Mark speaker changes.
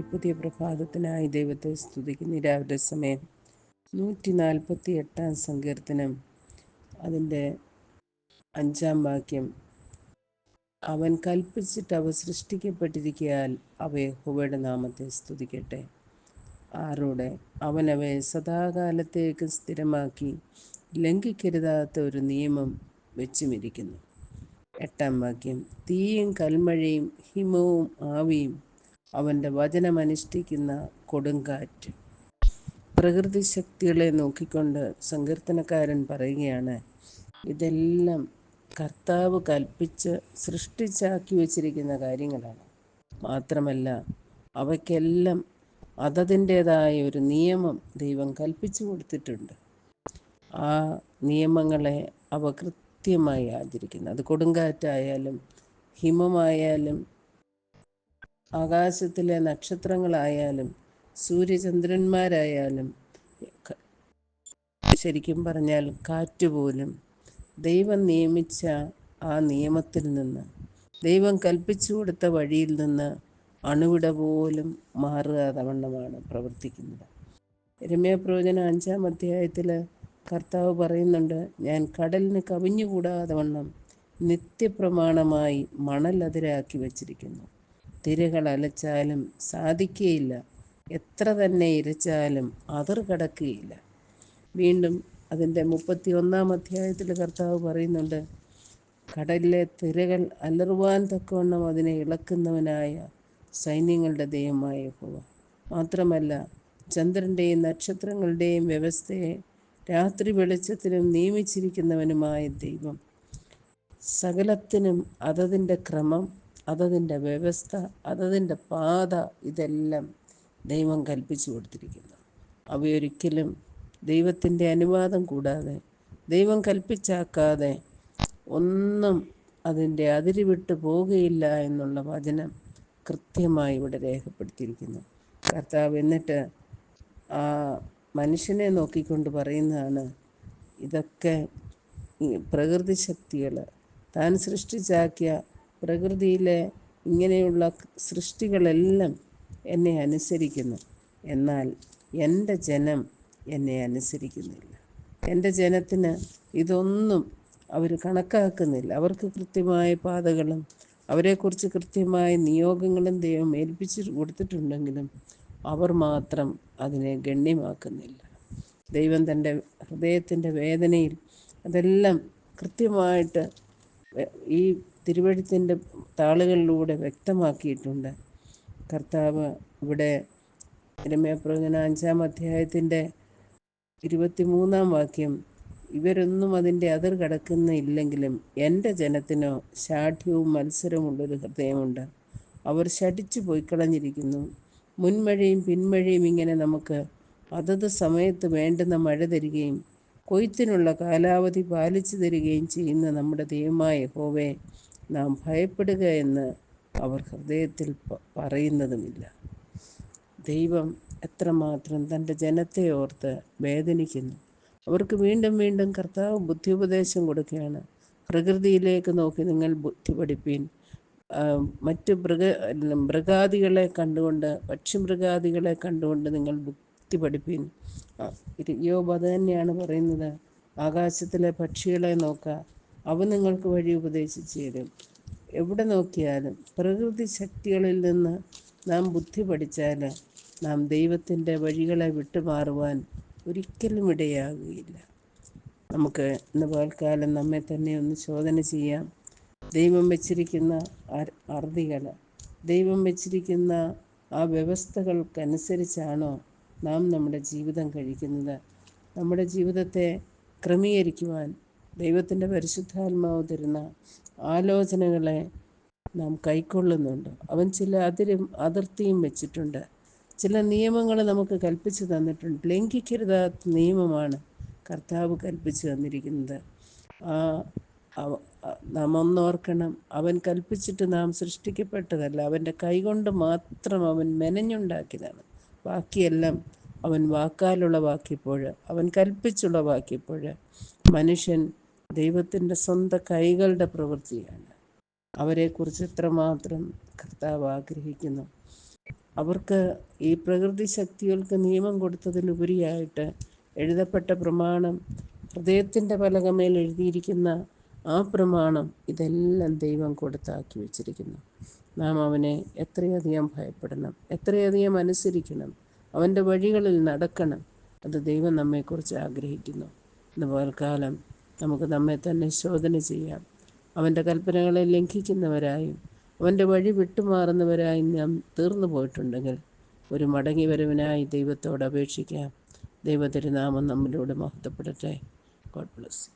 Speaker 1: പുതിയ പ്രഭാതത്തിനായി ദൈവത്തെ സ്തുതിക്കുന്ന. രാവിലെ സമയം നൂറ്റി നാൽപ്പത്തി എട്ടാം സങ്കീർത്തനം. അതിന്റെ അഞ്ചാം വാക്യം. അവൻ കൽപ്പിച്ചിട്ട് അവ സൃഷ്ടിക്കപ്പെട്ടിരിക്കയാൽ അവയെ ഹുവയുടെ നാമത്തെ സ്തുതിക്കട്ടെ. ആറോടെ അവൻ അവയെ സദാകാലത്തേക്ക് സ്ഥിരമാക്കി ലംഘിക്കരുതാത്ത ഒരു നിയമം വെച്ചുമിരിക്കുന്നു. എട്ടാം വാക്യം. തീയും കൽമഴയും ഹിമവും ആവിയും അവന്റെ വചനമനുഷ്ഠിക്കുന്ന കൊടുങ്കാറ്റ്. പ്രകൃതി ശക്തികളെ നോക്കിക്കൊണ്ട് സങ്കീർത്തനക്കാരൻ പറയുകയാണ് ഇതെല്ലാം കർത്താവ് കൽപ്പിച്ച് സൃഷ്ടിച്ചാക്കി വച്ചിരിക്കുന്ന കാര്യങ്ങളാണ്. മാത്രമല്ല അവയ്ക്കെല്ലാം അതതിന്റേതായ ഒരു നിയമം ദൈവം കൽപ്പിച്ചു കൊടുത്തിട്ടുണ്ട്. ആ നിയമങ്ങളെ അവ കൃത്യമായി ആചരിക്കുന്നു. അത് കൊടുങ്കാറ്റായാലും ഹിമമായാലും ആകാശത്തിലെ നക്ഷത്രങ്ങളായാലും സൂര്യചന്ദ്രന്മാരായാലും ശരിക്കും പറഞ്ഞാൽ കാറ്റ് പോലും ദൈവം നിയമിച്ച ആ നിയമത്തിൽ നിന്ന് ദൈവം കൽപ്പിച്ചു കൊടുത്ത വഴിയിൽ നിന്ന് അണുവിട പോലും മാറുക വണ്ണമാണ് പ്രവർത്തിക്കുന്നത്. രമ്യപ്രവചന അഞ്ചാം അധ്യായത്തിൽ കർത്താവ് പറയുന്നുണ്ട് ഞാൻ കടലിന് കവിഞ്ഞുകൂടാതെ വണ്ണം നിത്യപ്രമാണമായി മണൽ അതിരാക്കി വച്ചിരിക്കുന്നു. തിരകൾ അലച്ചാലും സാധിക്കുകയില്ല എത്ര തന്നെ ഇരച്ചാലും അതിർ കടക്കുകയില്ല വീണ്ടും അതിന്റെ മുപ്പത്തി ഒന്നാം അധ്യായത്തിൽ കർത്താവ് പറയുന്നുണ്ട് കടലിലെ തിരകൾ അലറുവാൻ തക്കവണ്ണം അതിനെ ഇളക്കുന്നവനായ സൈന്യങ്ങളുടെ ദൈവമായ പോവ മാത്രമല്ല ചന്ദ്രന്റെയും നക്ഷത്രങ്ങളുടെയും വ്യവസ്ഥയെ രാത്രി വെളിച്ചത്തിനും നിയമിച്ചിരിക്കുന്നവനുമായ ദൈവം. സകലത്തിനും അതതിന്റെ ക്രമം അതതിന്റെ വ്യവസ്ഥ അതതിന്റെ പാത ഇതെല്ലാം ദൈവം കൽപ്പിച്ചു കൊടുത്തിരിക്കുന്നു. അവയൊരിക്കലും ദൈവത്തിന്റെ അനുവാദം കൂടാതെ ദൈവം കൽപ്പിച്ചാക്കാതെ ഒന്നും അതിന്റെ അതിരി വിട്ട് പോകുകയില്ല എന്നുള്ള വചനം കൃത്യമായി ഇവിടെ രേഖപ്പെടുത്തിയിരിക്കുന്നു. കർത്താവ് എന്നിട്ട് ആ മനുഷ്യനെ നോക്കിക്കൊണ്ട് പറയുന്നതാണ് ഇതൊക്കെ പ്രകൃതി ശക്തികൾ താൻ സൃഷ്ടിച്ചാക്കിയ പ്രകൃതിയിലെ ഇങ്ങനെയുള്ള സൃഷ്ടികളെല്ലാം എന്നെ അനുസരിക്കുന്നു. എന്നാൽ എന്റെ ജനം എന്നെ അനുസരിക്കുന്നില്ല. എന്റെ ജനത്തിന് ഇതൊന്നും അവർ കണക്കാക്കുന്നില്ല. അവർക്ക് കൃത്യമായ പാതകളും അവരെക്കുറിച്ച് കൃത്യമായ നിയോഗങ്ങളും ദൈവം ഏൽപ്പിച്ച് കൊടുത്തിട്ടുണ്ടെങ്കിലും അവർ മാത്രം അതിനെ ഗണ്യമാക്കുന്നില്ല. ദൈവം തന്റെ ഹൃദയത്തിന്റെ വേദനയിൽ അതെല്ലാം കൃത്യമായിട്ട് ഈ തിരുവഴുത്തിന്റെ താളുകളിലൂടെ വ്യക്തമാക്കിയിട്ടുണ്ട്. കർത്താവ് ഇവിടെ രമ്യപ്രവചന അഞ്ചാം അധ്യായത്തിന്റെ ഇരുപത്തിമൂന്നാം വാക്യം ഇവരൊന്നും അതിന്റെ അതിർ കടക്കുന്നില്ലെങ്കിലും എന്റെ ജനത്തിനോ ശാഠ്യവും മത്സരമുള്ളൊരു ഹൃദയമുണ്ട്. അവർ ശഠിച്ചു പോയിക്കളഞ്ഞിരിക്കുന്നു. മുൻമഴയും പിന്മഴയും ഇങ്ങനെ നമുക്ക് അതത് സമയത്ത് വേണ്ടുന്ന മഴ തരികയും കൊയ്ത്തിനുള്ള കാലാവധി പാലിച്ചു തരികയും ചെയ്യുന്ന നമ്മുടെ ദൈവമായ ഹോവേ നാം ഭയപ്പെടുക എന്ന് അവർ ഹൃദയത്തിൽ പറയുന്നതുമില്ല. ദൈവം എത്രമാത്രം തന്റെ ജനത്തെ ഓർത്ത് വേദനിക്കുന്നു. അവർക്ക് വീണ്ടും വീണ്ടും കർത്താവ് ബുദ്ധിയുപദേശം കൊടുക്കുകയാണ്. പ്രകൃതിയിലേക്ക് നോക്കി നിങ്ങൾ ബുദ്ധി പഠിപ്പീൻ മറ്റ് മൃഗ മൃഗാദികളെ കണ്ടുകൊണ്ട് പക്ഷിമൃഗാദികളെ കണ്ടുകൊണ്ട് നിങ്ങൾ ബുദ്ധി പഠിപ്പീൻ യോബ് അത് തന്നെയാണ് പറയുന്നത്. ആകാശത്തിലെ പക്ഷികളെ നോക്കുക. അവ നിങ്ങൾക്ക് വഴി ഉപദേശിച്ചു തരും എവിടെ നോക്കിയാലും പ്രകൃതി ശക്തികളിൽ നിന്ന് നാം ബുദ്ധി പഠിച്ചാൽ നാം ദൈവത്തിന്റെ വഴികളെ വിട്ടുമാറുവാൻ ഒരിക്കലും ഇടയാകുകയില്ല. നമുക്ക് ഇന്ന് പകൽക്കാലം നമ്മെ തന്നെ ഒന്ന് ചോദന ചെയ്യാം. ദൈവം വെച്ചിരിക്കുന്ന അറുതികൾ ദൈവം വെച്ചിരിക്കുന്ന ആ വ്യവസ്ഥകൾക്കനുസരിച്ചാണോ നാം നമ്മുടെ ജീവിതം കഴിക്കുന്നത്? നമ്മുടെ ജീവിതത്തെ ക്രമീകരിക്കുവാൻ ദൈവത്തിന്റെ പരിശുദ്ധാത്മാവ് തരുന്ന ആലോചനകളെ നാം കൈക്കൊള്ളുന്നുണ്ട്. അവൻ ചില അതിരും അതിർത്തിയും വെച്ചിട്ടുണ്ട്. ചില നിയമങ്ങൾ നമുക്ക് കൽപ്പിച്ചു തന്നിട്ടുണ്ട്. ലംഘിക്കരുതാത്ത നിയമമാണ് കർത്താവ് കൽപ്പിച്ചു തന്നിരിക്കുന്നത്. ആ നാം ഒന്നോർക്കണം അവൻ കൽപ്പിച്ചിട്ട് നാം സൃഷ്ടിക്കപ്പെട്ടതല്ല. അവന്റെ കൈകൊണ്ട് മാത്രം അവൻ മെനഞ്ഞുണ്ടാക്കിയതാണ്. ബാക്കിയെല്ലാം അവൻ വാക്കാലുളവാക്കിയപ്പോൾ അവൻ കൽപ്പിച്ചുളവാക്കിയപ്പോൾ മനുഷ്യൻ ദൈവത്തിന്റെ സ്വന്തം കൈകളുടെ പ്രവൃത്തിയാണ്. അവരെക്കുറിച്ച് എത്രമാത്രം കർത്താവ് ആഗ്രഹിക്കുന്നു. അവർക്ക് ഈ പ്രകൃതി ശക്തികൾക്ക് നിയമം കൊടുത്തതിനുപരിയായിട്ട് എഴുതപ്പെട്ട പ്രമാണം ഹൃദയത്തിന്റെ പലകമേൽ എഴുതിയിരിക്കുന്ന ആ പ്രമാണം ഇതെല്ലാം ദൈവം കൊടുത്താക്കി വച്ചിരിക്കുന്നു. നാം അവനെ എത്രയധികം ഭയപ്പെടണം എത്രയധികം അനുസരിക്കണം അവന്റെ വഴികളിൽ നടക്കണം അത് ദൈവം നമ്മെക്കുറിച്ച് ആഗ്രഹിക്കുന്നു. ഇന്ന് പകൽക്കാലം നമുക്ക് നമ്മെ തന്നെ ശോധന ചെയ്യാം. അവന്റെ കൽപ്പനകളെ ലംഘിക്കുന്നവരായും അവന്റെ വഴി വിട്ടുമാറുന്നവരായും നാം തീർന്നു പോയിട്ടുണ്ടെങ്കിൽ ഒരു മടങ്ങി വരവിനായി ദൈവത്തോട് അപേക്ഷിക്കാം. ദൈവത്തിരുനാമം നമ്മിലൂടെ മഹത്വപ്പെടട്ടെ. God bless